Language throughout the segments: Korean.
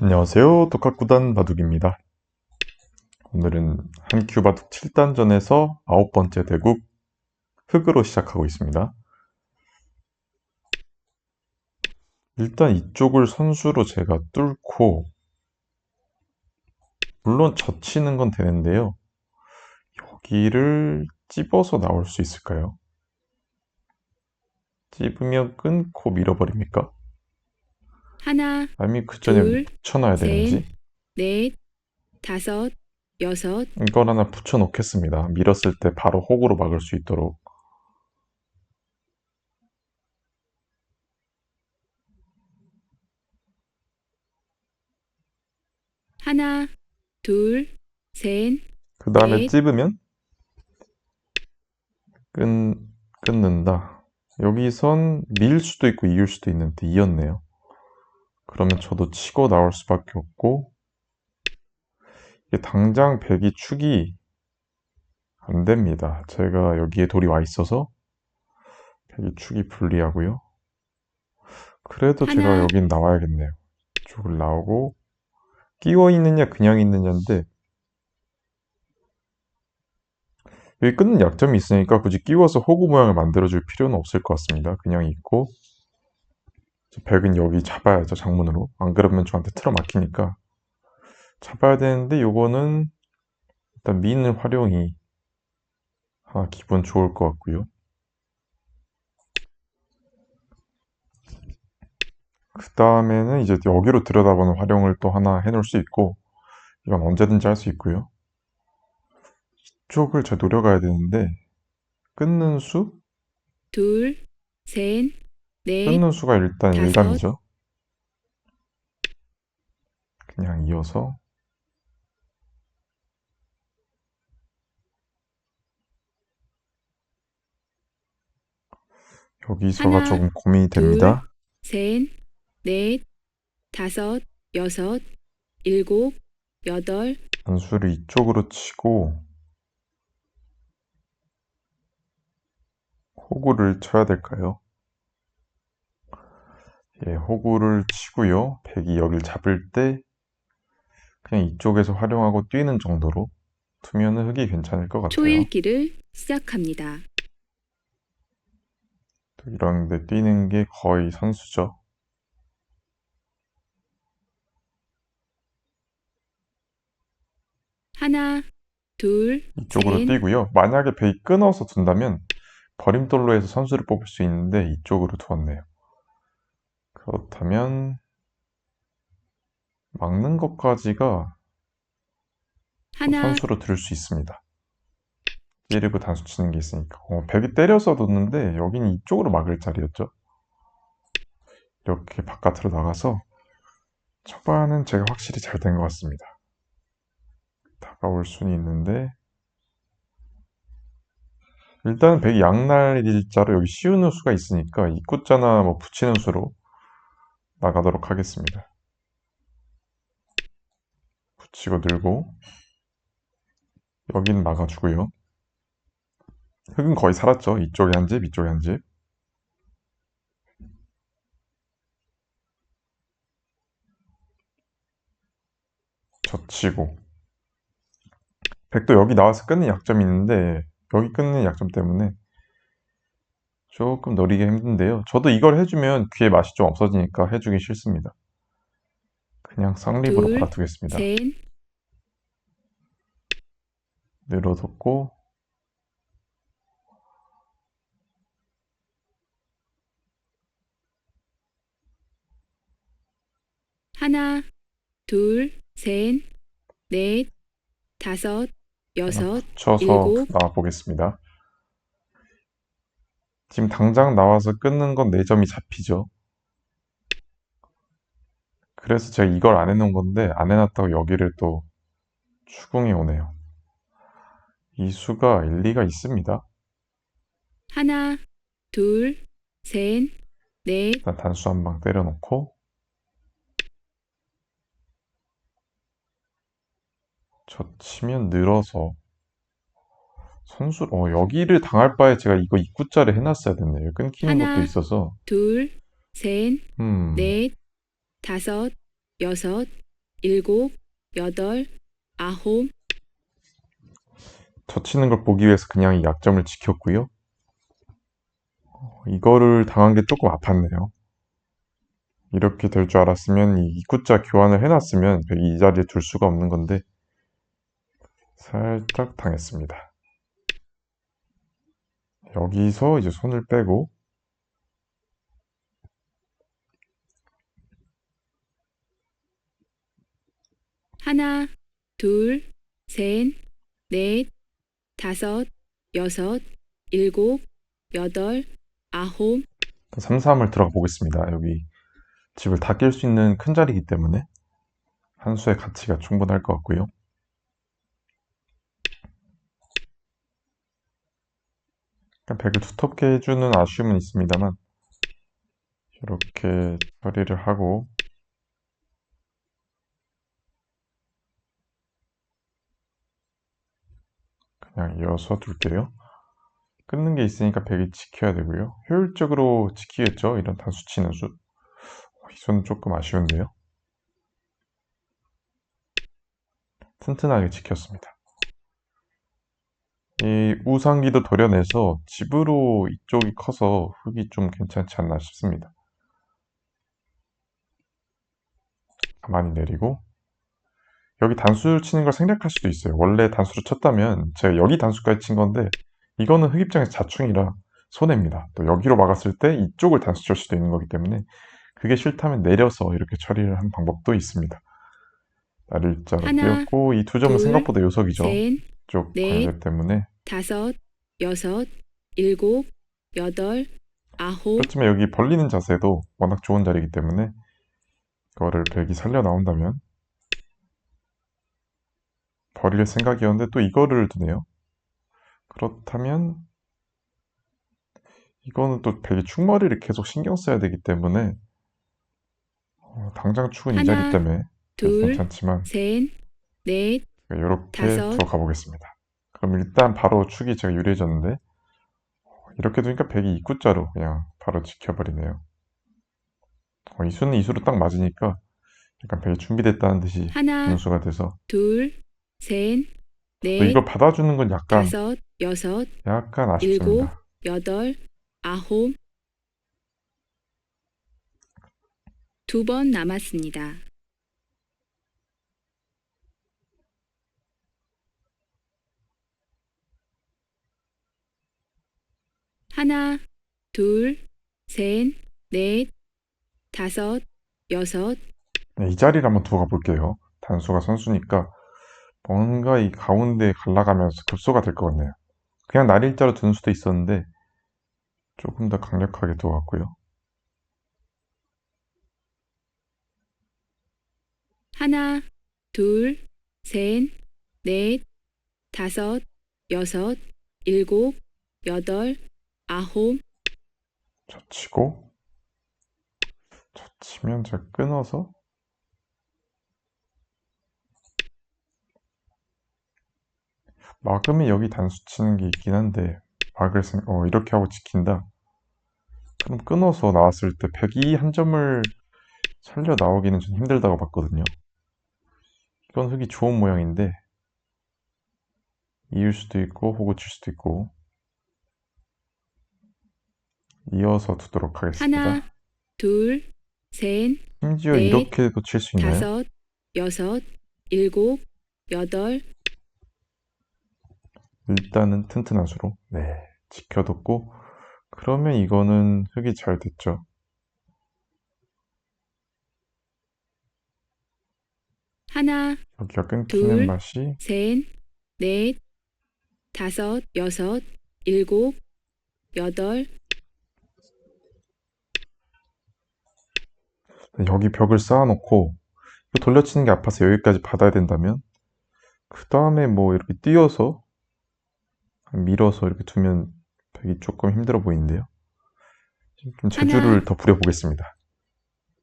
안녕하세요. 독학구단 바둑입니다. 오늘은 한큐 바둑 7단전에서 아홉 번째 대국 흑으로 시작하고 있습니다. 일단 이쪽을 선수로 제가 뚫고 물론 젖히는 건 되는데요. 여기를 찝어서 나올 수 있을까요? 찝으면 끊고 밀어버립니까? 하나, 아니면 그 전에 둘, 붙여놔야 셋. 되는지? 넷, 다섯, 여섯, 이걸 하나 붙여 놓겠습니다. 밀었을 때 바로 혹으로 막을 수 있도록. 하나, 둘, 셋, 그 다음에 네. 찝으면 끊, 끊는다. 여기선 밀 수도 있고 이을 수도 있는데 이었네요. 그러면 저도 치고 나올 수밖에 없고 이게 당장 백이 축이 안 됩니다. 제가 여기에 돌이 와 있어서 백이 축이 불리하고요. 그래도 제가 하나. 여긴 나와야겠네요. 이쪽을 나오고 끼워 있느냐 그냥 있느냐인데 여기 끊는 약점이 있으니까 굳이 끼워서 호구 모양을 만들어줄 필요는 없을 것 같습니다. 그냥 있고 백은 여기 잡아야죠 장문으로 안 그러면 저한테 틀어막히니까 잡아야 되는데 요거는 일단 미는 활용이 하나 기분 좋을 것 같고요. 그 다음에는 이제 여기로 들여다보는 활용을 또 하나 해놓을 수 있고 이건 언제든지 할 수 있고요. 이쪽을 제가 노려가야 되는데 끊는 수? 둘, 셋, 넷, 끊는 수가 일단 다섯. 1단이죠. 그냥 이어서 여기서가 하나, 조금 고민이 됩니다. 셋, 넷, 다섯, 여섯, 일곱, 여덟, 단수를 이쪽으로 치고 호구를 쳐야 될까요? 예, 호구를 치고요. 백이 여길 잡을 때 그냥 이쪽에서 활용하고 뛰는 정도로 두면은 흙이 괜찮을 것 같아요. 초읽기를 시작합니다. 또 이런 데 뛰는 게 거의 선수죠. 하나, 둘, 이쪽으로 셋, 뛰고요. 만약에 백이 끊어서 둔다면 버림돌로 해서 선수를 뽑을 수 있는데 이쪽으로 두었네요. 그렇다면 막는 것까지가 하나, 선수로 들을 수 있습니다. 찌르고 단수 치는 게 있으니까. 어, 백이 때려서 뒀는데 여기는 이쪽으로 막을 자리였죠. 이렇게 바깥으로 나가서 초반은 제가 확실히 잘 된 것 같습니다. 다가올 수는 있는데 일단 백이 양날 일자로 여기 씌우는 수가 있으니까 입구자나 뭐 붙이는 수로 나가도록 하겠습니다. 붙이고 늘고 여긴 막아주고요. 흙은 거의 살았죠. 이쪽에 한 집, 이쪽에 한 집. 젖히고 백도 여기 나와서 끊는 약점이 있는데 여기 끊는 약점 때문에 조금 노리기 힘든데요. 저도 이걸 해주면 귀에 맛이 좀 없어지니까 해주기 싫습니다. 그냥 쌍립으로 둘, 받아두겠습니다. 셋, 늘어뒀고 하나, 둘, 셋, 넷, 다섯, 여섯, 붙여서 일곱. 나와 보겠습니다. 지금 당장 나와서 끊는 건 4점이 잡히죠. 그래서 제가 이걸 안 해놓은 건데 안 해놨다고 여기를 또 추궁이 오네요. 이 수가 일리가 있습니다. 하나, 둘, 셋, 넷, 일단 단수 한 방 때려놓고 저 치면 늘어서 선수 어 여기를 당할 바에 제가 이거 입구자를 해놨어야 됐네요. 끊기는 하나. 것도 있어서 둘, 셋, 음 넷, 다섯, 여섯, 일곱, 여덟, 아홉, 젖히는 걸 보기 위해서 그냥 이 약점을 지켰고요. 어, 이거를 당한 게 조금 아팠네요. 이렇게 될 줄 알았으면 이 입구자 교환을 해놨으면 이 자리에 둘 수가 없는 건데 살짝 당했습니다. 여기서 이제 손을 빼고 하나, 둘, 셋, 넷, 다섯, 여섯, 일곱, 여덟, 아홉, 3, 3을 들어가 보겠습니다. 여기 집을 다 낄 수 있는 큰 자리이기 때문에 한 수의 가치가 충분할 것 같고요. 약간 백을 두텁게 해주는 아쉬움은 있습니다만 이렇게 처리를 하고 그냥 이어서 둘게요. 끊는 게 있으니까 백이 지켜야 되고요. 효율적으로 지키겠죠. 이런 단수 치는 수. 어, 이 수는 조금 아쉬운데요. 튼튼하게 지켰습니다. 이 우상기도 도려내서 집으로 이쪽이 커서 흙이 좀 괜찮지 않나 싶습니다. 가만히 내리고 여기 단수를 치는 걸 생략할 수도 있어요. 원래 단수를 쳤다면 제가 여기 단수까지 친 건데 이거는 흙 입장에서 자충이라 손해입니다. 또 여기로 막았을 때 이쪽을 단수 칠 수도 있는 거기 때문에 그게 싫다면 내려서 이렇게 처리를 하는 방법도 있습니다. 날일자로 띄었고 이 두 점은 둘, 생각보다 요석이죠. 셋, 이쪽 넷, 관절 때문에 다섯, 여섯, 일곱, 여덟, 아홉, 그렇지만 여기 벌리는 자세도 워낙 좋은 자리이기 때문에 그거를 백이 살려 나온다면 버릴 생각이었는데 또 이거를 두네요. 그렇다면 이거는 또 백이 축머리를 계속 신경 써야 되기 때문에 어, 당장 축은 이 하나, 자리 때문에 둘, 괜찮지만 셋, 넷, 이렇게 다섯. 들어가 보겠습니다. 그럼 일단 바로 축이 제가 유리해졌는데 어, 이렇게 두니까 백이 입구자로 그냥 바로 지켜버리네요. 어, 이 수는 이 수로 딱 맞으니까 약간 백이 준비됐다는 듯이 하나, 분수가 돼서 둘, 셋, 또 넷, 이걸 받아주는 건 약간 다섯, 여섯, 약간 아쉽습니다. 여덟, 아홉, 두 번 남았습니다. 하나, 둘, 셋, 넷, 다섯, 여섯, 네, 이 자리를 한번 두고 가볼게요. 단수가 선수니까 뭔가 이 가운데 갈라가면서 급소가 될 것 같네요. 그냥 날일자로 두는 수도 있었는데 조금 더 강력하게 두고 갔고요. 하나, 둘, 셋, 넷, 다섯, 여섯, 일곱, 여덟, 아홉, 젖히고 젖히면 제가 끊어서 막으면 여기 단수 치는 게 있긴 한데 막을 생 어, 이렇게 하고 지킨다. 그럼 끊어서 나왔을 때 백이 한 점을 살려 나오기는 좀 힘들다고 봤거든요. 이건 흙이 좋은 모양인데 이을 수도 있고 호구 칠 수도 있고 이어서 두도록 하겠습니다. 하나, 둘, 셋, 심지어 넷, 이렇게도 칠 수 있나요? 다섯, 여섯, 일곱, 여덟, 일단은 튼튼한 수로 네 지켜뒀고 그러면 이거는 흙이 잘 됐죠. 하나, 여기가 끊기는 둘, 맛이 셋, 넷, 다섯, 여섯, 일곱, 여덟, 여기 벽을 쌓아놓고 이거 돌려치는 게 아파서 여기까지 받아야 된다면 그 다음에 뭐 이렇게 띄어서 밀어서 이렇게 두면 벽이 조금 힘들어 보이는데요. 좀 재주를 하나. 더 부려보겠습니다.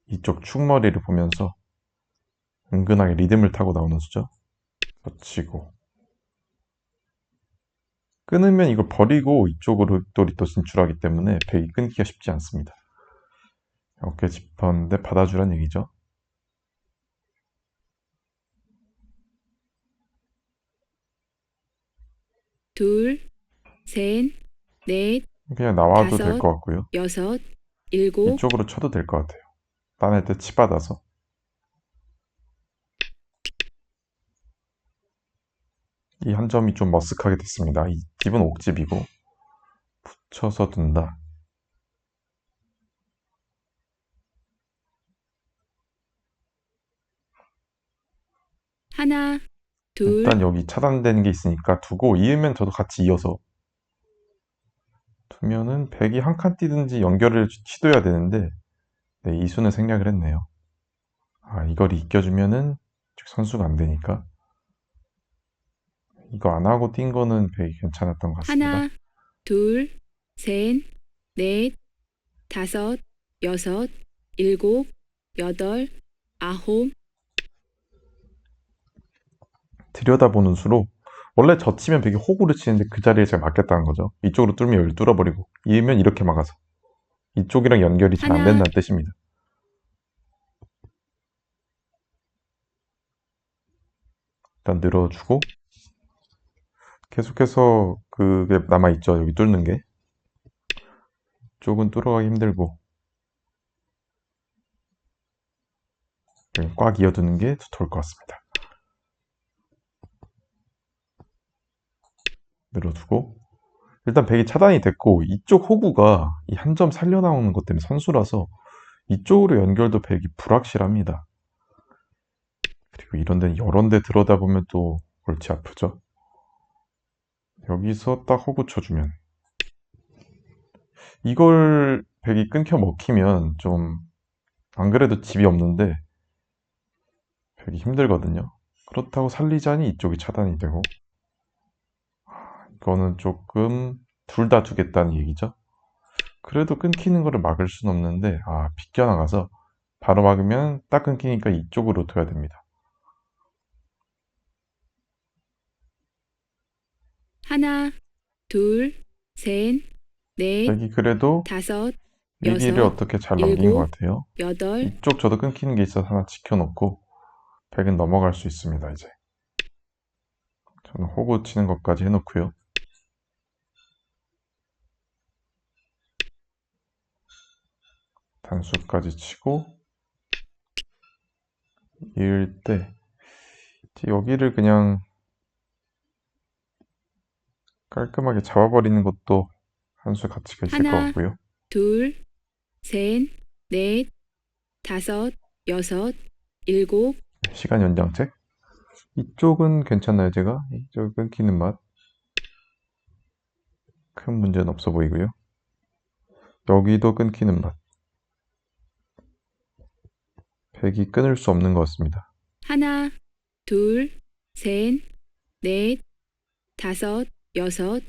이쪽 축머리를 보면서 은근하게 리듬을 타고 나오는 수죠. 젖히고 끊으면 이걸 버리고 이쪽으로 또 진출하기 때문에 백이 끊기가 쉽지 않습니다. 어깨 짚었는데 받아주란 얘기죠. 둘, 셋, 넷, 그냥 나와도 될 것 같고요. 여섯, 일곱, 이쪽으로 쳐도 될 것 같아요. 딴애때치 받아서. 이 한 점이 좀 머쓱하게 됐습니다. 이 집은 옥집이고 붙여서 둔다. 하나, 둘, 일단 여기 차단되는 게 있으니까 두고 이으면 저도 같이 이어서 두면은 백이 한 칸 뛰든지 연결을 시도해야 되는데 네, 이 수는 생략을 했네요. 아, 이걸 이겨주면은 즉 선수가 안 되니까 이거 안 하고 뛴 거는 백이 괜찮았던 것 같습니다. 하나, 둘, 셋, 넷, 다섯, 여섯, 일곱, 여덟, 아홉, 들여다보는 수로 원래 젖히면 백이 호구를 치는데 그 자리에 제가 맞겠다는 거죠. 이쪽으로 뚫으면 여기 뚫어버리고 이으면 이렇게 막아서 이쪽이랑 연결이 잘 안. 된다는 뜻입니다. 일단 늘어주고 계속해서 그게 남아있죠. 여기 뚫는 게. 이쪽은 뚫어가기 힘들고 여기 꽉 이어두는 게 좋을 것 같습니다. 늘어두고 일단 백이 차단이 됐고 이쪽 호구가 이 한 점 살려 나오는 것 때문에 선수라서 이쪽으로 연결도 백이 불확실합니다. 그리고 이런 데는 여러 데 들여다보면 또 골치 아프죠. 여기서 딱 호구 쳐주면 이걸 백이 끊겨 먹히면 좀 안 그래도 집이 없는데 백이 힘들거든요. 그렇다고 살리자니 이쪽이 차단이 되고 이거는 조금 둘다 주겠다는 얘기죠. 그래도 끊기는 거를 막을 순 없는데 아 비껴나가서 바로 막으면 딱 끊기니까 이쪽으로 둬야 됩니다. 하나, 둘, 셋, 넷, 여기 그래도 다섯, 위기를 여섯, 어떻게 잘 넘긴 일곱, 것 같아요. 여덟, 이쪽 저도 끊기는 게 있어서 하나 지켜놓고 백은 넘어갈 수 있습니다. 이제 저는 호구 치는 것까지 해놓고요. 단수까지 치고 이을 때 여기를 그냥 깔끔하게 잡아버리는 것도 한 수 가치가 있을 것 하나. 같고요. 둘, 셋, 넷, 다섯, 여섯, 일곱, 시간 연장책. 이쪽은 괜찮나요, 제가? 이쪽 끊기는 맛. 큰 문제는 없어 보이고요. 여기도 끊기는 맛. 백이 끊을 수 없는 것 같습니다. 하나, 둘, 셋, 넷, 다섯, 여섯,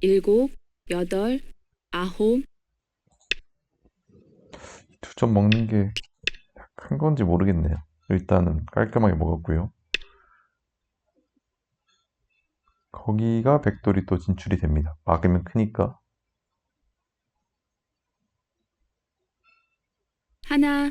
일곱, 여덟, 아홉, 두 점 먹는 게 큰 건지 모르겠네요. 일단은 깔끔하게 먹었고요. 거기가 백돌이 또 진출이 됩니다. 막으면 크니까. 하나,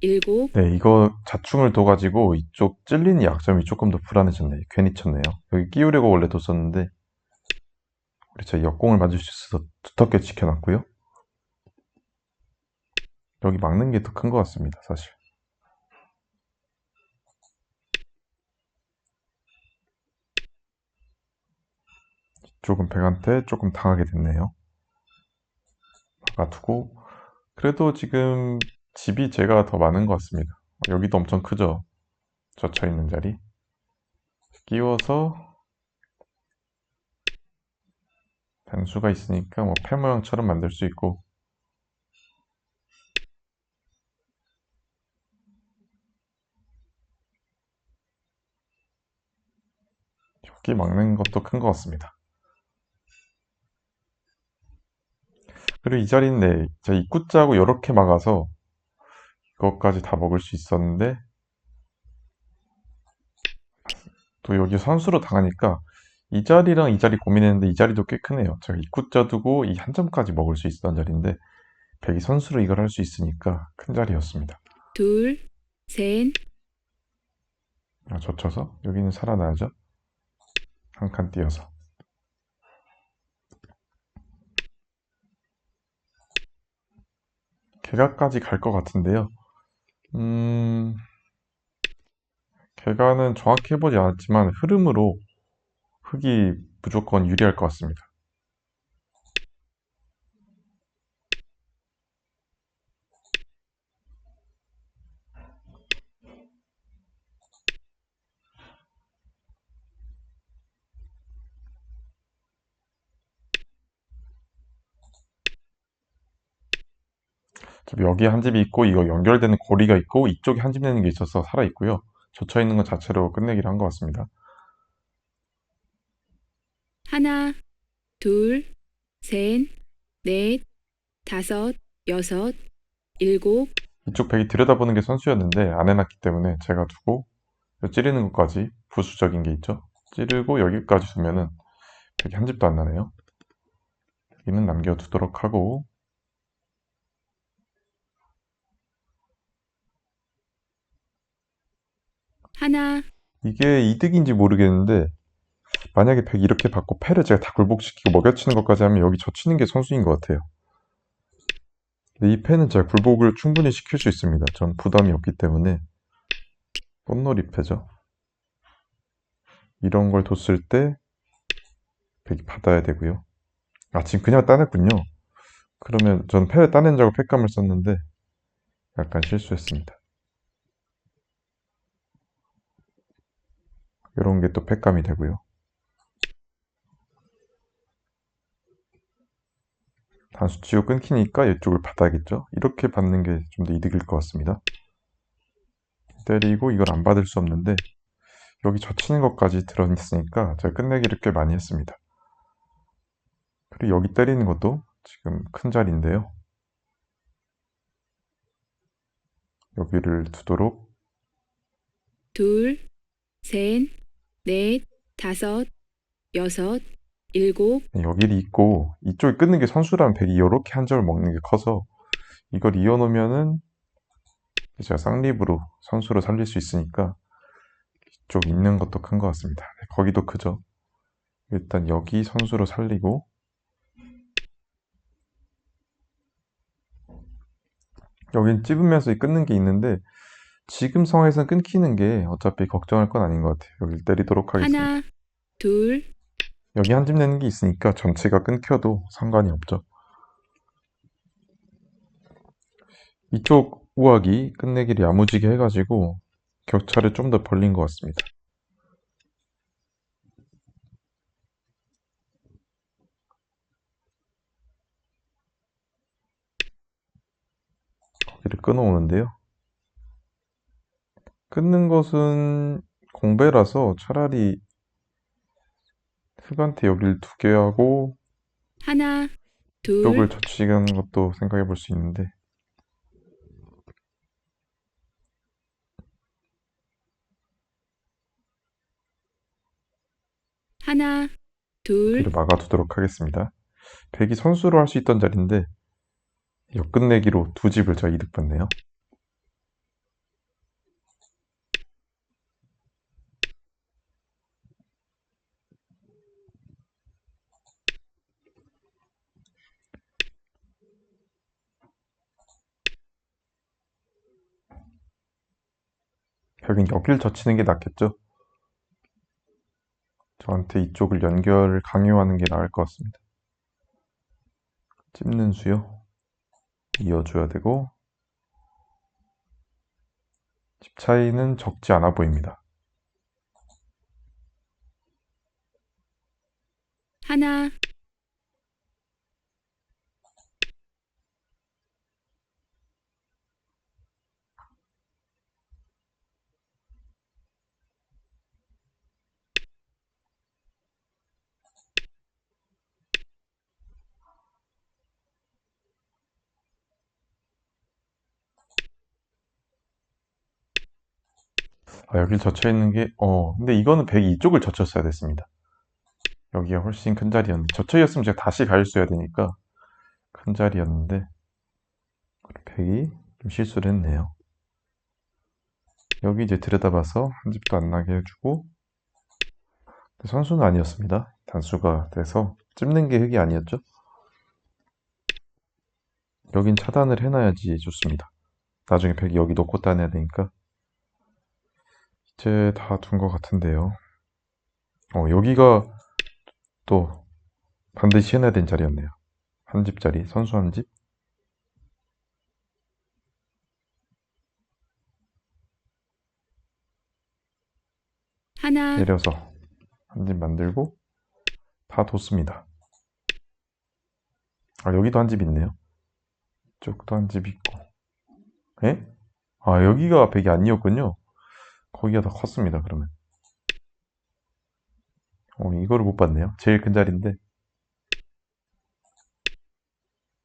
일곱, 네, 이거 자충을 둬가지고 이쪽 찔리는 약점이 조금 더 불안해졌네요. 괜히 쳤네요. 여기 끼우려고 원래 뒀었는데 우리 저 역공을 맞을 수 있어서 두텁게 지켜놨고요. 여기 막는 게 더 큰 것 같습니다, 사실. 이쪽은 백한테 조금 당하게 됐네요. 막아두고 그래도 지금 집이 제가 더 많은 것 같습니다. 여기도 엄청 크죠? 젖혀 있는 자리. 끼워서 단수가 있으니까 뭐패 모양처럼 만들 수 있고 여기 막는 것도 큰 것 같습니다. 그리고 이 자리는 네, 제가 입구자고 이렇게 막아서 이것까지 다 먹을 수 있었는데 또 여기 선수로 당하니까 이 자리랑 이 자리 고민했는데 이 자리도 꽤 크네요. 제가 입구자 두고 이 한 점까지 먹을 수 있었던 자리인데 백이 선수로 이걸 할 수 있으니까 큰 자리였습니다. 둘, 셋, 아, 젖혀서 여기는 살아나야죠. 한 칸 띄어서. 개가까지 갈 것 같은데요. 음, 개가는 정확히 해보지 않았지만 흐름으로 흑이 무조건 유리할 것 같습니다. 여기에 한 집이 있고 이거 연결되는 고리가 있고 이쪽에 한 집 내는 게 있어서 살아 있고요. 젖혀 있는 것 자체로 끝내기를 한 것 같습니다. 하나, 둘, 셋, 넷, 다섯, 여섯, 일곱, 이쪽 백이 들여다보는 게 선수였는데 안 해놨기 때문에 제가 두고 요 찌르는 것까지 부수적인 게 있죠. 찌르고 여기까지 두면은 백이 한 집도 안 나네요. 여기는 남겨두도록 하고 하나, 이게 이득인지 모르겠는데 만약에 백 이렇게 받고 패를 제가 다 굴복시키고 먹여치는 것까지 하면 여기 젖히는 게 선수인 것 같아요. 이 패는 제가 굴복을 충분히 시킬 수 있습니다. 전 부담이 없기 때문에 꽃놀이 패죠. 이런 걸 뒀을 때 백이 받아야 되고요. 아 지금 그냥 따냈군요. 그러면 전 패를 따낸 자고 패감을 썼는데 약간 실수했습니다. 이런 게또 패감이 되고요. 단수 치고 끊기니까 이쪽을 받아야겠죠. 이렇게 받는 게 좀 더 이득일 것 같습니다. 때리고 이걸 안 받을 수 없는데 여기 젖히는 것까지 들어있으니까 제가 끝내기를 꽤 많이 했습니다. 그리고 여기 때리는 것도 지금 큰 자리인데요. 여기를 두도록 둘, 셋, 넷, 다섯, 여섯, 일곱, 여기를 있고 이쪽에 끊는 게 선수라면 백이 이렇게 한 점을 먹는 게 커서 이걸 이어놓으면은 제가 쌍립으로 선수로 살릴 수 있으니까 이쪽 있는 것도 큰 것 같습니다. 네, 거기도 크죠. 일단 여기 선수로 살리고 여긴 찝으면서 끊는 게 있는데 지금 상황에서는 끊기는 게 어차피 걱정할 건 아닌 것 같아요. 여기를 때리도록 하겠습니다. 하나, 둘, 여기 한 집 내는 게 있으니까 전체가 끊겨도 상관이 없죠. 이쪽 우악이 끝내기를 야무지게 해가지고 격차를 좀 더 벌린 것 같습니다. 거기를 끊어오는데요. 끊는 것은 공배라서 차라리 흑한테 여기를 두개 하고 하나, 둘, 쪽을 젖히는 것도 생각해 볼 수 있는데 하나, 둘, 여기를 막아두도록 하겠습니다. 백이 선수로 할 수 있던 자리인데 역끝내기로 두 집을 제가 이득 봤네요. 벽인 여길 젖히는 게 낫겠죠? 저한테 이쪽을 연결을 강요하는 게 나을 것 같습니다. 찝는 수요. 이어줘야 되고 집 차이는 적지 않아 보입니다. 하나, 아, 여길 젖혀 있는 게, 어, 근데 이거는 100이 이쪽을 젖혔어야 됐습니다. 여기가 훨씬 큰 자리였는데, 젖혀 있었으면 제가 다시 써야 되니까 큰 자리였는데, 100이 좀 실수를 했네요. 여기 이제 들여다봐서 한 집도 안 나게 해주고, 선수는 아니었습니다. 단수가 돼서 찝는 게 흙이 아니었죠. 여긴 차단을 해놔야지 좋습니다. 나중에 100이 여기 놓고 따내야 되니까. 이제 다 둔 것 같은데요. 어, 여기가 또 반드시 해놔야 된 자리였네요. 한 집짜리, 선수 한 집. 하나, 내려서 한 집 만들고 다 뒀습니다. 아, 여기도 한 집 있네요. 이쪽도 한 집 있고. 에? 아, 여기가 100이 아니었군요. 거기가 더 컸습니다, 그러면. 어, 이거를 못 봤네요. 제일 큰 자리인데.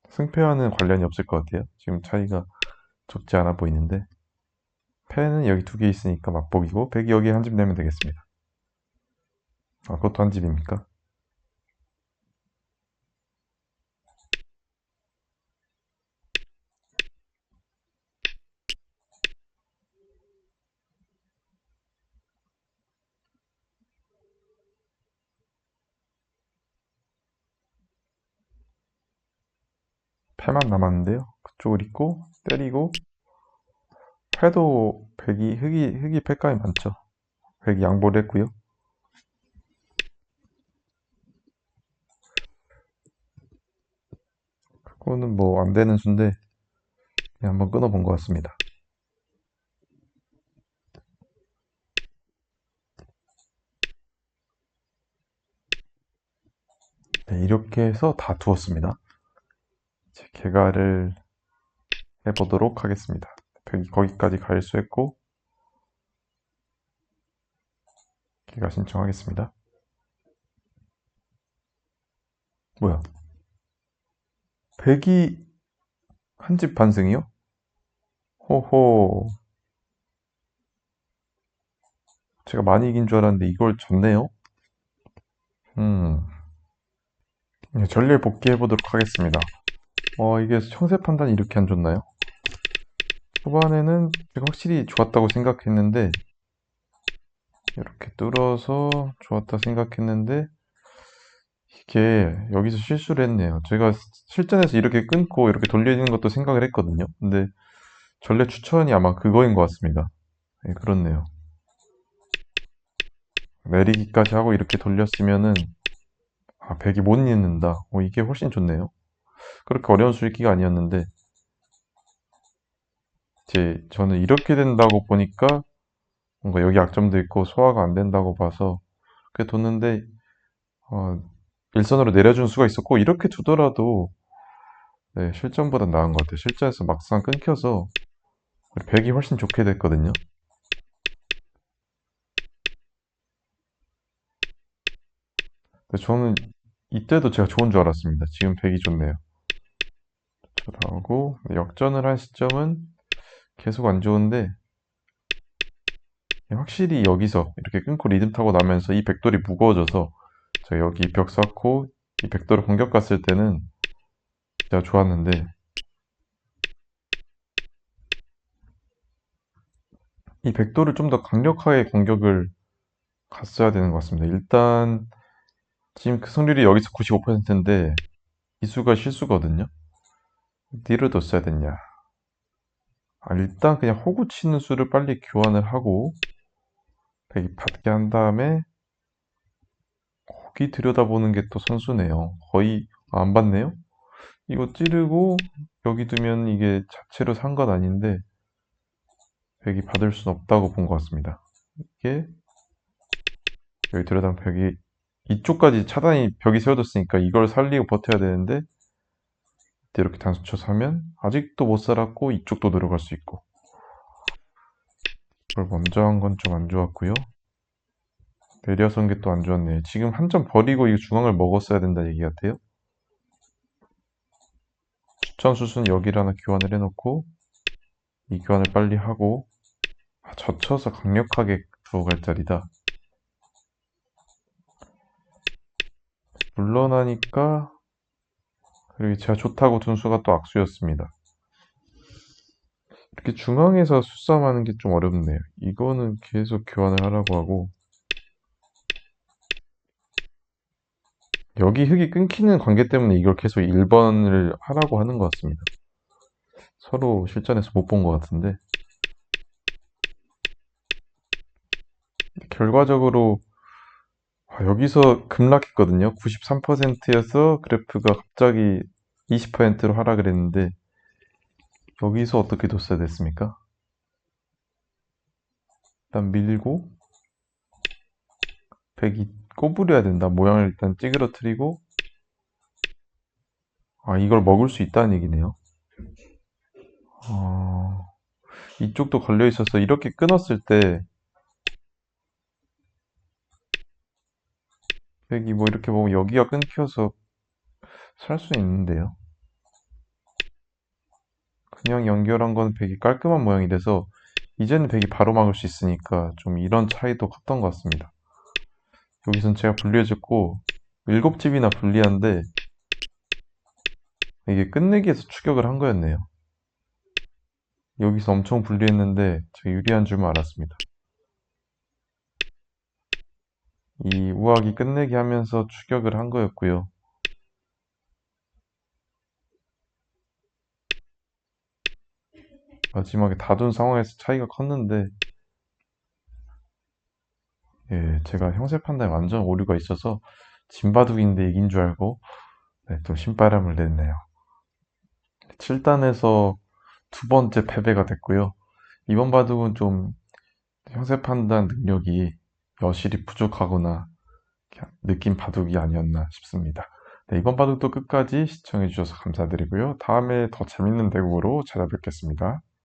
승패와는 관련이 없을 것 같아요. 지금 차이가 적지 않아 보이는데. 패는 여기 두 개 있으니까 맛보기고, 100이 여기 한 집 내면 되겠습니다. 아, 그것도 한 집입니까? 패만 남았는데요. 그쪽을 있고, 때리고, 패도 백이, 흑이, 흑이 패가이 많죠. 백이 양보를 했고요. 그거는 뭐 안 되는 그냥 한번 끊어본 것 같습니다. 네, 이렇게 해서 다 두었습니다. 이제 개가를 해보도록 하겠습니다. 벽이 거기까지 가일수했고 개가 신청하겠습니다. 뭐야? 백이 한 집 반승이요? 호호. 제가 많이 이긴 줄 알았는데 이걸 졌네요. 음. 네, 전례 복귀해 보도록 하겠습니다. 어, 이게 형세 판단이 이렇게 안 좋나요? 초반에는 확실히 좋았다고 생각했는데, 이렇게 뚫어서 좋았다 생각했는데, 이게 여기서 실수를 했네요. 제가 실전에서 이렇게 끊고 이렇게 돌리는 것도 생각을 했거든요. 근데 전례 추천이 아마 그거인 것 같습니다. 네, 그렇네요. 내리기까지 하고 이렇게 돌렸으면은, 아, 백이 못 잊는다. 어, 이게 훨씬 좋네요. 그렇게 어려운 수익기가 아니었는데, 이제 저는 이렇게 된다고 보니까 뭔가 여기 약점도 있고 소화가 안 된다고 봐서 그렇게 뒀는데, 어, 일선으로 내려준 수가 있었고, 이렇게 두더라도, 네, 실전보다 나은 것 같아요. 실전에서 막상 끊겨서, 백이 훨씬 좋게 됐거든요. 저는 이때도 제가 좋은 줄 알았습니다. 지금 백이 좋네요. 나오고 역전을 한 시점은 계속 안 좋은데 확실히 여기서 이렇게 끊고 리듬 타고 나면서 이 백돌이 무거워져서 제가 여기 벽 쌓고 이 백돌을 공격 갔을 때는 진짜 좋았는데 이 백돌을 좀 더 강력하게 공격을 갔어야 되는 것 같습니다. 일단 지금 그 승률이 여기서 95%인데 이 수가 실수거든요. 어디를 뒀어야 됐냐? 아, 일단 그냥 호구 치는 수를 빨리 교환을 하고 백이 받게 한 다음에 거기 들여다보는 게 또 선수네요. 거의 아, 안 받네요. 이거 찌르고 여기 두면 이게 자체로 산 건 아닌데 백이 받을 수는 없다고 본 것 같습니다. 이게 여기 들여다보면 벽이 이쪽까지 차단이 벽이 세워졌으니까 이걸 살리고 버텨야 되는데 이렇게 단수 쳐서 하면 아직도 못 살았고 이쪽도 들어갈 수 있고. 이걸 먼저 한 건 좀 안 좋았고요. 내려선 게또 안 좋았네요. 지금 한 점 버리고 이 중앙을 먹었어야 된다 얘기 같아요. 추천 수순 여기를 하나 교환을 해놓고 이 교환을 빨리 하고 아, 젖혀서 강력하게 두어갈 자리다. 물러나니까 그리고 제가 좋다고 둔 수가 또 악수였습니다. 이렇게 중앙에서 수싸움하는 게 좀 어렵네요. 이거는 계속 교환을 하라고 하고 여기 흙이 끊기는 관계 때문에 이걸 계속 1번을 하라고 하는 것 같습니다. 서로 실전에서 못 본 것 같은데 결과적으로 아, 여기서 급락했거든요. 93%여서 그래프가 갑자기 20%로 하락을 했는데 여기서 어떻게 뒀어야 됐습니까? 일단 밀고 100이 꼬부려야 된다. 모양을 일단 찌그러뜨리고 아 이걸 먹을 수 있다는 얘기네요. 아, 이쪽도 걸려 있어서 이렇게 끊었을 때 백이 뭐 이렇게 보면 여기가 끊겨서 살 수 있는데요. 그냥 연결한 건 백이 깔끔한 모양이 돼서 이제는 백이 바로 막을 수 있으니까 좀 이런 차이도 컸던 것 같습니다. 여기선 제가 불리해졌고 일곱 집이나 불리한데 이게 끝내기에서 추격을 한 거였네요. 여기서 엄청 불리했는데 제가 유리한 줄만 알았습니다. 이 우악이 끝내기 하면서 추격을 한 거였고요. 마지막에 다둔 상황에서 차이가 컸는데 예, 제가 형세 판단에 완전 오류가 있어서 진바둑인데 이긴 줄 알고 네, 또 신바람을 냈네요. 7단에서 두 번째 패배가 됐고요. 이번 바둑은 좀 형세 판단 능력이 여실히 부족하거나 느낌 바둑이 아니었나 싶습니다. 네, 이번 바둑도 끝까지 시청해주셔서 감사드리고요. 다음에 더 재밌는 대국으로 찾아뵙겠습니다.